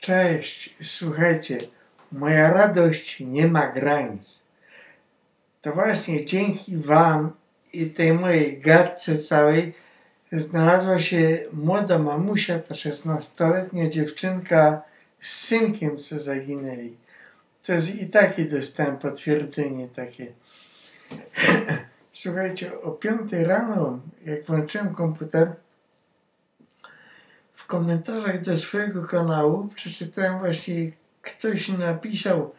Cześć, słuchajcie, moja radość nie ma granic. To właśnie dzięki Wam i tej mojej gadce całej znalazła się młoda mamusia, ta 16-letnia dziewczynka z synkiem, co zaginęli. To jest i takie dostałem potwierdzenie takie. Słuchajcie, o 5 rano, jak włączyłem komputer, w komentarzach do swojego kanału przeczytałem właśnie, ktoś napisał,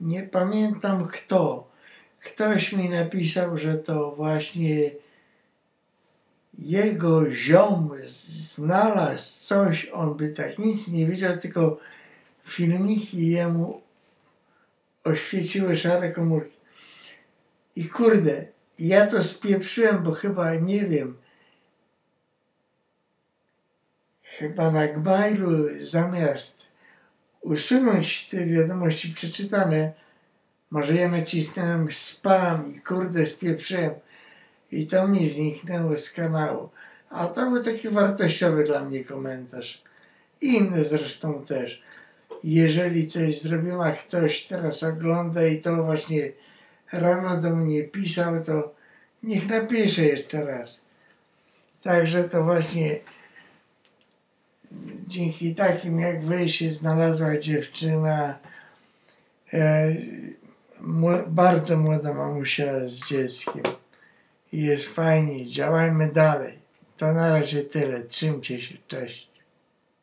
nie pamiętam kto, ktoś mi napisał, że to właśnie jego ziom znalazł coś, on by tak nic nie wiedział, tylko filmiki jemu oświeciły szare komórki. I kurde, ja to spieprzyłem, bo chyba nie wiem, chyba na Gmailu zamiast usunąć te wiadomości przeczytane, może ja nacisnąłem spam i kurde spieprzyłem i to mi zniknęło z kanału. A to był taki wartościowy dla mnie komentarz. I inne zresztą też. Jeżeli coś zrobiłem, a ktoś teraz ogląda i to właśnie rano do mnie pisał, to niech napisze jeszcze raz. Także to właśnie dzięki takim jak wy się znalazła dziewczyna, e, bardzo młoda mamusia z dzieckiem. I jest fajnie, działajmy dalej. To na razie tyle. Trzymcie się, cześć.